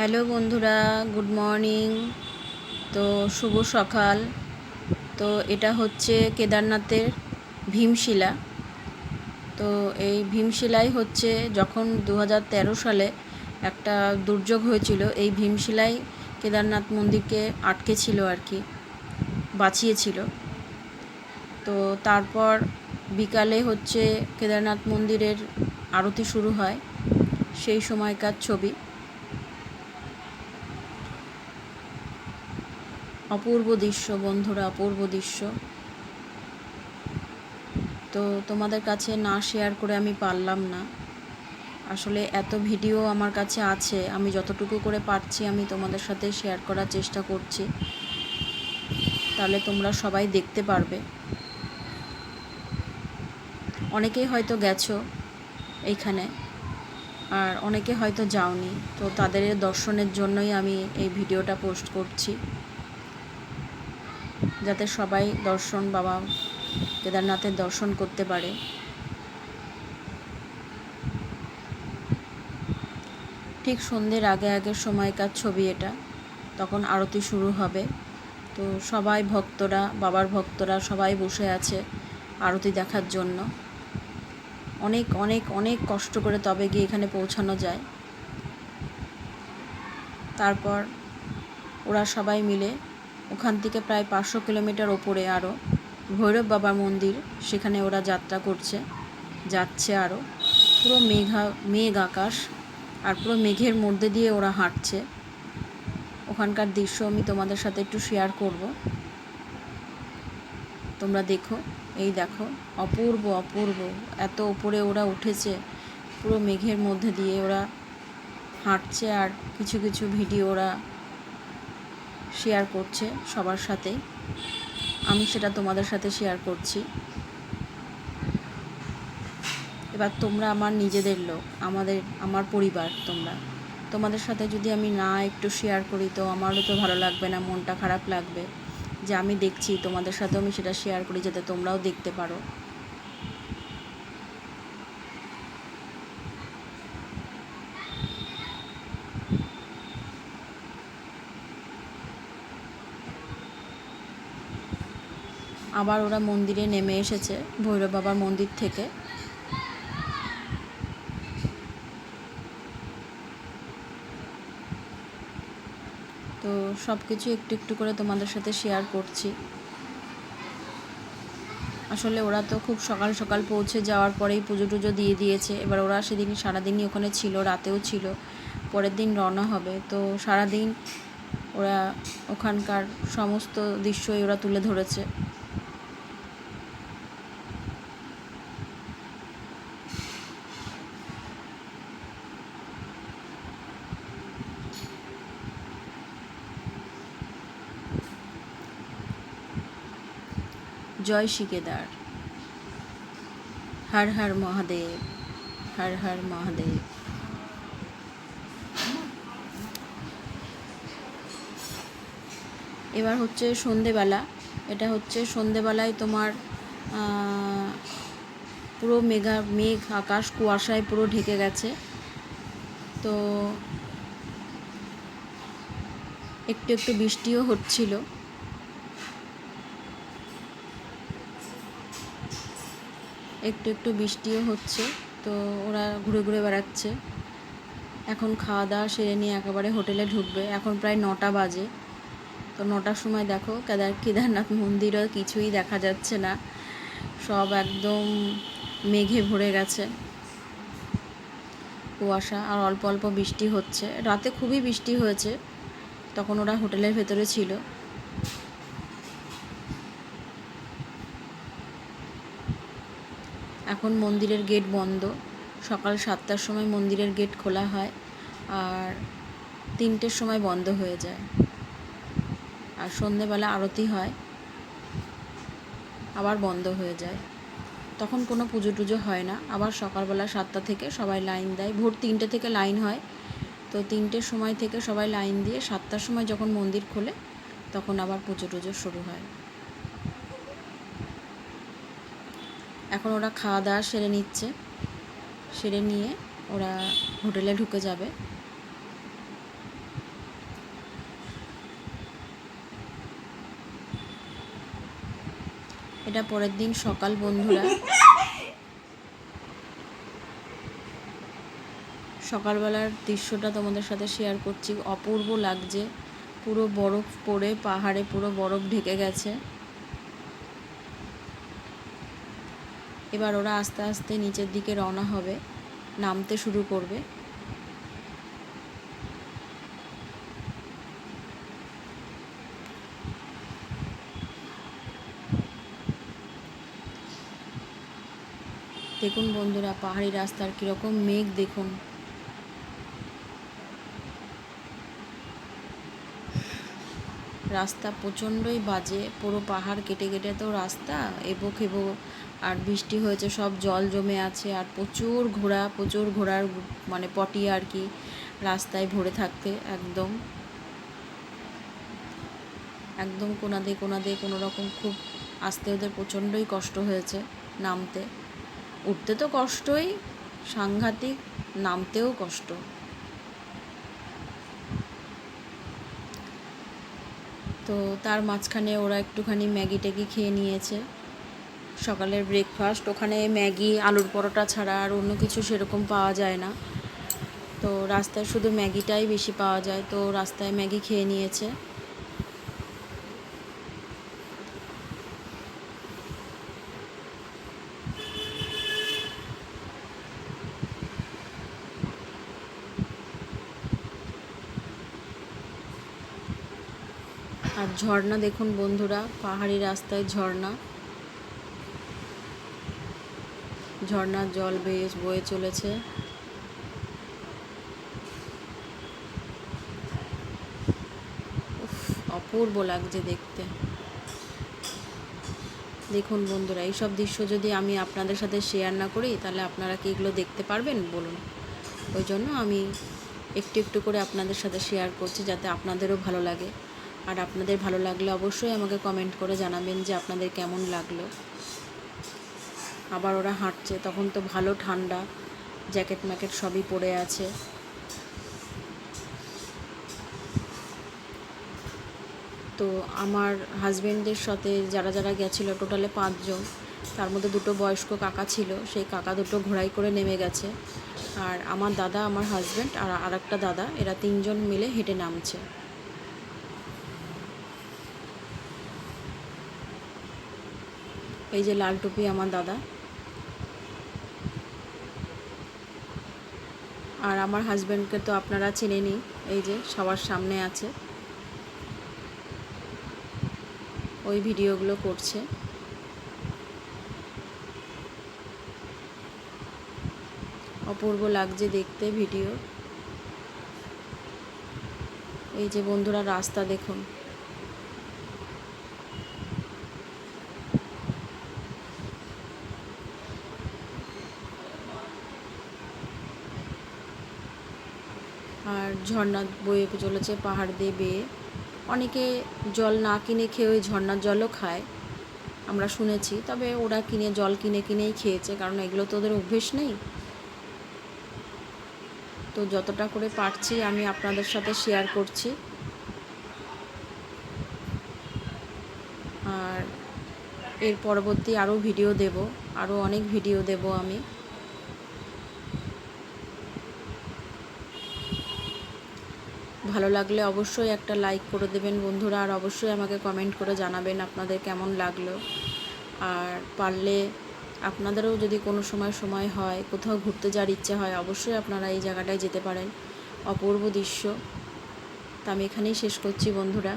Hello বন্ধুরা, good morning. তো শুভ সকাল। তো এটা হচ্ছে কেদারনাথের ভীমশিলা। তো এই ভীমশিলাই হচ্ছে যখন দু তেরো সালে একটা দুর্যোগ হয়েছিল, এই ভীমশিলাই কেদারনাথ মন্দিরকে আটকে ছিল আর কি, বাঁচিয়েছিল। তো তারপর বিকালে হচ্ছে কেদারনাথ মন্দিরের আরতি শুরু হয়, সেই সময়কার ছবি। অপূর্ব দৃশ্য, বন্ধুরা, অপূর্ব দৃশ্য। তো তোমাদের কাছে না শেয়ার করে আমি পারলাম না। আসলে এত ভিডিও আমার কাছে আছে, আমি যতটুকু করে পারছি আমি তোমাদের সাথে শেয়ার করার চেষ্টা করছি। তাহলে তোমরা সবাই দেখতে পারবে। অনেকেই হয়তো গেছো এইখানে, আর অনেকে হয়তো যাওনি। তো তাদের দর্শনের জন্যই আমি এই ভিডিওটা পোস্ট করছি। যাতে সবাই দর্শন, বাবা কেদারনাথের দর্শন করতে পারে। ঠিক সন্ধ্যের আগে আগের সময়কার ছবি এটা। তখন আরতি শুরু হবে। তো সবাই ভক্তরা, বাবার ভক্তরা সবাই বসে আছে আরতি দেখার জন্য। অনেক অনেক অনেক কষ্ট করে তবে গিয়ে এখানে পৌঁছানো যায়। তারপর ওরা সবাই মিলে ওখান থেকে প্রায় পাঁচশো কিলোমিটার ওপরে আরও ভৈরব বাবার মন্দির, সেখানে ওরা যাত্রা করছে, যাচ্ছে আরও পুরো মেঘা, মেঘ আকাশ, আর পুরো মেঘের মধ্যে দিয়ে ওরা হাঁটছে। ওখানকার দৃশ্য আমি তোমাদের সাথে একটু শেয়ার করব। তোমরা দেখো, এই দেখো, অপূর্ব অপূর্ব। এত ওপরে ওরা উঠেছে, পুরো মেঘের মধ্যে দিয়ে ওরা হাঁটছে, আর কিছু কিছু ভিডিও ওরা শেয়ার করছে সবার সাথে আমি সেটা তোমাদের সাথে শেয়ার করছি। এবার তোমরা আমার নিজেদের লোক, আমাদের, আমার পরিবার তোমরা। তোমাদের সাথে যদি আমি না একটু শেয়ার করি তো আমারও তো ভালো লাগবে না, মনটা খারাপ লাগবে। যে আমি দেখছি, তোমাদের সাথেও আমি সেটা শেয়ার করি যাতে তোমরাও দেখতে পারো। আবার ওরা মন্দিরে নেমে এসেছে, ভৈরব বাবার মন্দির থেকে। তো সব কিছু একটু একটু করে তোমাদের সাথে শেয়ার করছি। আসলে ওরা তো খুব সকাল সকাল পৌঁছে যাওয়ার পরেই পুজো টুজো দিয়ে দিয়েছে। এবার ওরা সেদিন সারাদিনই ওখানে ছিল, রাতেও ছিল। পরের দিন রওনা হবে। তো সারাদিন ওরা ওখানকার সমস্ত দৃশ্যই ওরা তুলে ধরেছে। জয় শিকেদার। হর হর মহাদেব, হর হর মহাদেব। এবার হচ্ছে সন্ধেবেলা। এটা হচ্ছে সন্ধেবেলায় তোমার পুরো মেঘা, মেঘ, আকাশ, কুয়াশায় পুরো ঢেকে গেছে। তো একটু একটু বৃষ্টিও হচ্ছিল। একটু একটু বৃষ্টিও হচ্ছে, তো ওরা ঘুরে ঘুরে বেড়াচ্ছে। এখন খাওয়া দাওয়া সেরে নিয়ে একেবারে হোটেলে ঢুকবে। এখন প্রায় নটা বাজে। তো নটার সময় দেখো কেদার, কেদারনাথ মন্দিরও কিছুই দেখা যাচ্ছে না। সব একদম মেঘে ভরে গেছে। কুয়াশা আর অল্প অল্প বৃষ্টি হচ্ছে। রাতে খুবই বৃষ্টি হয়েছে। তখন ওরা হোটেলের ভেতরে ছিল। এখন মন্দিরের গেট বন্ধ। সকাল সাতটার সময় মন্দিরের গেট খোলা হয় আর তিনটের সময় বন্ধ হয়ে যায়। আর সন্ধেবেলা আরতি হয়, আবার বন্ধ হয়ে যায়। তখন কোনো পুজো টুজো হয় না। আবার সকালবেলা সাতটা থেকে সবাই লাইন দেয়। ভোর তিনটে থেকে লাইন হয়। তো তিনটের সময় থেকে সবাই লাইন দিয়ে সাতটার সময় যখন মন্দির খোলে, তখন আবার পুজো টুজো শুরু হয়। এখন ওরা খাওয়া দাওয়া সেরে নিচ্ছে। সেরে নিয়ে ওরা হোটেলে ঢুকে যাবে। এটা পরের দিন সকাল, বন্ধুরা। সকালবেলার দৃশ্যটা তোমাদের সাথে শেয়ার করছি। অপূর্ব লাগছে। পুরো বরফ পড়ে, পাহাড়ে পুরো বরফ ঢেকে গেছে। এবার ওরা আস্তে আস্তে নিচের দিকে রওনা হবে, নামতে শুরু করবে। দেখুন বন্ধুরা, পাহাড়ি রাস্তার কীরকম মেঘ দেখুন। রাস্তা প্রচণ্ডই বাজে, পুরো পাহাড় কেটে কেটে তো রাস্তা, এবো খেবো আর বৃষ্টি হয়েছে, সব জল জমে আছে আর প্রচুর ঘোড়া, প্রচুর ঘোড়ার মানে পটি আর কি রাস্তায় ভরে থাকতে, একদম। একদম কোনাদে কোনাদে কোনো রকম খুব আসতে ওদের প্রচণ্ডই কষ্ট হয়েছে নামতে। উঠতে তো কষ্টই, সাংঘাতিক নামতেও কষ্ট। তো তার মাঝখানে ওরা একটুখানি ম্যাগি ট্যাগি খেয়ে নিয়েছে। সকালের ব্রেকফাস্ট ওখানে ম্যাগি, আলুর পরোটা ছাড়া আর অন্য কিছু সেরকম পাওয়া যায় না। তো রাস্তায় শুধু ম্যাগিটাই বেশি পাওয়া যায়, তো রাস্তায় ম্যাগি খেয়ে নিয়েছে। আর ঝর্ণা দেখুন বন্ধুরা, পাহাড়ি রাস্তায় ঝর্ণা। ঝর্ণার জল বেয়ে বয়ে চলেছে। অপূর্ব লাগছে দেখতে। দেখুন বন্ধুরা, এইসব দৃশ্য যদি আমি আপনাদের সাথে শেয়ার না করি, তাহলে আপনারা কি এগুলো দেখতে পারবেন? বলুন। ওই জন্য আমি একটু একটু করে আপনাদের সাথে শেয়ার করছি, যাতে আপনাদেরও ভালো লাগে। আর আপনাদের ভালো লাগলে অবশ্যই আমাকে কমেন্ট করে জানাবেন যে আপনাদের কেমন লাগল। আবার ওরা হাঁটছে, তখন তো ভালো ঠান্ডা, জ্যাকেট ম্যাকেট সবই পরে আছে। তো আমার হাজব্যান্ডের সাথে যারা যারা গেছিল টোটালে পাঁচজন, তার মধ্যে দুটো বয়স্ক কাকা ছিল, সেই কাকা দুটো ঘোড়াই করে নেমে গেছে। আর আমার দাদা, আমার হাজব্যান্ড আর আরেকটা দাদা, এরা তিনজন মিলে হেঁটে নামছে। এই যে লাল টুপি আমার দাদা। আর আমার হাজব্যান্ডকে তো আপনারা চেনেনি এই যে সবার সামনে আছে। ওই ভিডিওগুলো করছে। অপূর্ব লাগছে দেখতে ভিডিও। এই যে বন্ধুরা, রাস্তা দেখুন। আর ঝর্ণা বয়ে চলেছে, পাহাড় দিয়ে বেয়ে। অনেকে জল না কিনে খেয়ে ওই ঝর্ণার জলও খায়, আমরা শুনেছি। তবে ওরা কিনে, জল কিনে কিনেই খেয়েছে, কারণ এগুলো তো ওদের অভ্যেস নেই। তো যতটা করে পারছি আমি আপনাদের সাথে শেয়ার করছি। আর এর পরবর্তী আরও ভিডিও দেব, আরও অনেক ভিডিও দেব আমি। ভালো লাগলে অবশ্যই একটা লাইক করে দেবেন বন্ধুরা, আর অবশ্যই আমাকে কমেন্ট করে জানাবেন আপনাদের কেমন লাগল। আর পারলে আপনাদেরও যদি কোনো সময় সময় হয়, কোথাও ঘুরতে যাওয়ার ইচ্ছা হয়, অবশ্যই আপনারা এই জায়গাটায় যেতে পারেন। অপূর্ব দৃশ্য। তা আমি এখানেই শেষ করছি বন্ধুরা।